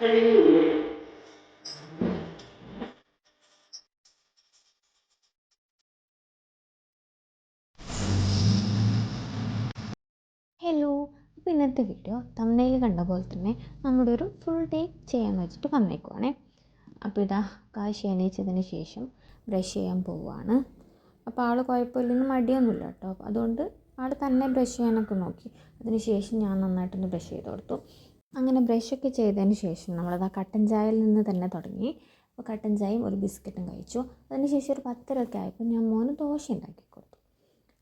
Hello അപ്പോൾ ഇന്നത്തെ video തമ്മിൽ കണ്ട പോലെ തന്നെ നമ്മുടെ ഒരു ഫുൾ ഡേ ചെയ്യാമെന്ന് വെച്ചിട്ട് വന്നേക്കുവാണേ. അപ്പോൾ ഇതാ കാശി എണീച്ചതിന് ശേഷം ബ്രഷ് ചെയ്യാൻ പോവുകയാണ് അപ്പോൾ ആൾ കുഴപ്പമില്ലെന്ന് മടിയൊന്നുമില്ല കേട്ടോ. അതുകൊണ്ട് ആൾ തന്നെ ബ്രഷ് ചെയ്യാനൊക്കെ നോക്കി. അതിന് ശേഷം ഞാൻ നന്നായിട്ടൊന്ന് ബ്രഷ് ചെയ്ത് കൊടുത്തു. അങ്ങനെ ബ്രഷൊക്കെ ചെയ്തതിന് ശേഷം നമ്മളത് ആ കട്ടൻ ചായയിൽ നിന്ന് തന്നെ തുടങ്ങി. അപ്പോൾ കട്ടൻ ചായയും ഒരു ബിസ്ക്കറ്റും കഴിച്ചു. അതിന് ശേഷം ഒരു പത്തരയൊക്കെ ആയപ്പോൾ ഞാൻ മോന് ദോശ ഉണ്ടാക്കി കൊടുത്തു.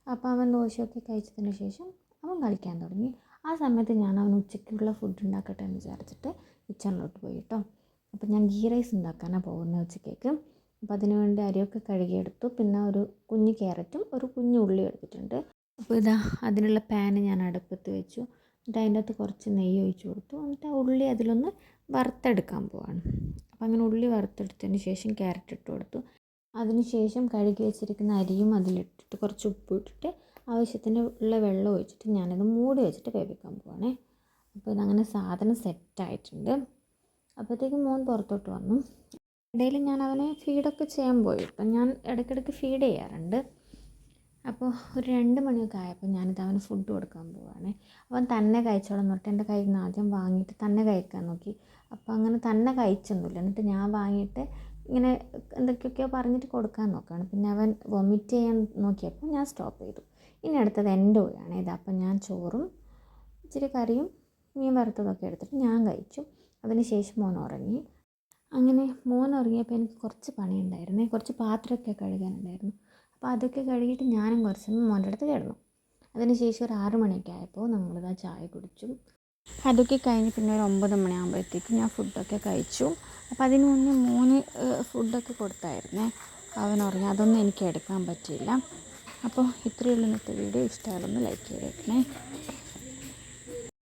അപ്പോൾ അവൻ ദോശയൊക്കെ കഴിച്ചതിന് ശേഷം അവൻ കളിക്കാൻ തുടങ്ങി. ആ സമയത്ത് ഞാൻ അവൻ ഉച്ചയ്ക്കുള്ള ഫുഡ് ഉണ്ടാക്കട്ടെ എന്ന് വിചാരിച്ചിട്ട് കിച്ചണിലോട്ട് പോയി കേട്ടോ അപ്പോൾ ഞാൻ ഗീ റൈസ് ഉണ്ടാക്കാനാണ് പോകുന്നത് ഉച്ചക്കേക്ക് അപ്പോൾ അതിന് വേണ്ടി അരിയൊക്കെ കഴുകിയെടുത്തു. പിന്നെ ഒരു കുഞ്ഞ് ക്യാരറ്റും ഒരു കുഞ്ഞ് ഉള്ളി എടുത്തിട്ടുണ്ട്. അപ്പോൾ ഇതാ അതിനുള്ള പാന് ഞാൻ അടുപ്പത്ത് വെച്ചു. എന്നിട്ട് അതിന്റെ അകത്ത് കുറച്ച് നെയ്യ് ഒഴിച്ച് കൊടുത്തു. എന്നിട്ട് ആ ഉള്ളി അതിലൊന്ന് വറുത്തെടുക്കാൻ പോവാണ്. അപ്പോൾ അങ്ങനെ ഉള്ളി വറുത്തെടുത്തതിന് ശേഷം ക്യാരറ്റ് ഇട്ട് കൊടുത്തു. അതിന് ശേഷം കഴുകി വെച്ചിരിക്കുന്ന അരിയും അതിലിട്ടിട്ട് കുറച്ച് ഉപ്പ് ഇട്ടിട്ട് ആവശ്യത്തിന് ഉള്ള വെള്ളം ഒഴിച്ചിട്ട് ഞാനത് മൂടി വെച്ചിട്ട് വേവിക്കാൻ പോവാണേ. അപ്പോൾ ഇതങ്ങനെ സാധനം സെറ്റായിട്ടുണ്ട്. അപ്പോഴത്തേക്കും മോൻ പുറത്തോട്ട് വന്നു. ഇടയിൽ ഞാൻ അവനെ ഫീഡൊക്കെ ചെയ്യാൻ പോയി. അപ്പം ഞാൻ ഇടയ്ക്കിടയ്ക്ക് ഫീഡ് ചെയ്യാറുണ്ട്. അപ്പോൾ ഒരു രണ്ട് മണിയൊക്കെ ആയപ്പോൾ ഞാനിത് അവന് ഫുഡ് കൊടുക്കാൻ പോവാണ്. അവൻ തന്നെ കഴിച്ചോളാം എന്നിട്ട് എന്റെ കയ്യിൽ നിന്ന് ആദ്യം വാങ്ങിയിട്ട് തന്നെ കഴിക്കാൻ നോക്കി. അപ്പോൾ അങ്ങനെ തന്നെ കഴിച്ചൊന്നുമില്ല. എന്നിട്ട് ഞാൻ വാങ്ങിയിട്ട് ഇങ്ങനെ എന്തൊക്കെയൊക്കെയോ പറഞ്ഞിട്ട് കൊടുക്കാൻ നോക്കുകയാണ്. പിന്നെ അവൻ വൊമിറ്റ് ചെയ്യാൻ നോക്കിയപ്പോൾ ഞാൻ സ്റ്റോപ്പ് ചെയ്തു. ഇനി അടുത്തത് എന്റെ ഒഴിയാണ് ഇത് അപ്പം ഞാൻ ചോറും ഇച്ചിരി കറിയും മീൻ വറുത്തതൊക്കെ എടുത്തിട്ട് ഞാൻ കഴിച്ചു. അതിന് ശേഷം മോൻ ഉറങ്ങി. അങ്ങനെ മോൻ ഉറങ്ങിയപ്പോൾ എനിക്ക് കുറച്ച് പണിയുണ്ടായിരുന്നേ. കുറച്ച് പാത്രമൊക്കെ കഴുകാനുണ്ടായിരുന്നു. അപ്പോൾ അതൊക്കെ കഴുകിയിട്ട് ഞാനും കുറച്ച് മോന്റെ അടുത്ത് കിടന്നു. അതിന് ശേഷം ഒരു ആറ് മണിയൊക്കെ ആയപ്പോൾ നമ്മളിതാ ചായ കുടിച്ചു. അതൊക്കെ കഴിഞ്ഞ് പിന്നെ ഒരു ഒമ്പത് മണിയാകുമ്പോഴത്തേക്കും ഞാൻ ഫുഡൊക്കെ കഴിച്ചു. അപ്പോൾ അതിന് മുന്നേ മോന് ഫുഡൊക്കെ കൊടുത്തായിരുന്നേ. അവൻ ഉറങ്ങി. അതൊന്നും എനിക്ക് എടുക്കാൻ പറ്റിയില്ല. അപ്പോൾ ഇത്രയുള്ള ഇന്നത്തെ വീഡിയോ. ഇഷ്ടമായാലൊന്ന് ലൈക്ക് ചെയ്തേക്കണേ.